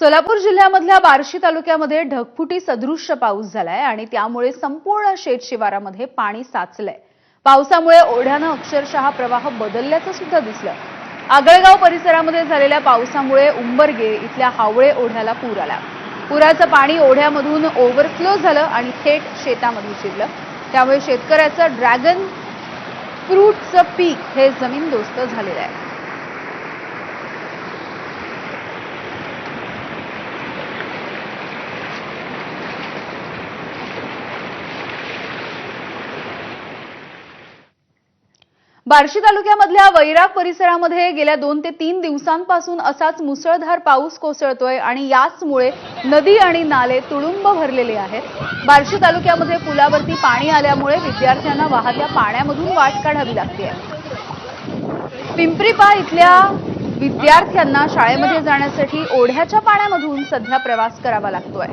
सोलापूर जिल्ह्यामधल्या बार्शी तालुक्यामध्ये ढगफुटी सदृश्य पाऊस झालाय आणि त्यामुळे संपूर्ण शेत शिवारामध्ये पाणी साचलंय. पावसामुळे ओढ्यानं अक्षरशः प्रवाह बदलल्याचं सुद्धा दिसलं. आगळगाव परिसरामध्ये झालेल्या पावसामुळे उंबरगे इथल्या हावळे ओढ्याला पूर आला. पुराचं पाणी ओढ्यामधून ओव्हरफ्लो झालं आणि थेट शेतामध्ये शिरलं. त्यामुळे शेतकऱ्याचं ड्रॅगन फ्रूटचं पीक हे जमीनदोस्त झालेलं आहे. बार्शी तालुक्यामधल्या वैराग परिसरामध्ये गेल्या दोन ते तीन दिवसांपासून असाच मुसळधार पाऊस कोसळतोय आणि याचमुळे नदी आणि नाले तुडुंब भरलेले आहेत. बार्शी तालुक्यामध्ये पुलावरती पाणी आल्यामुळे विद्यार्थ्यांना वाहत्या पाण्यामधून वाट काढावी लागते. पिंपरीपा इथल्या विद्यार्थ्यांना शाळेमध्ये जाण्यासाठी ओढ्याच्या पाण्यामधून सध्या प्रवास करावा लागतोय.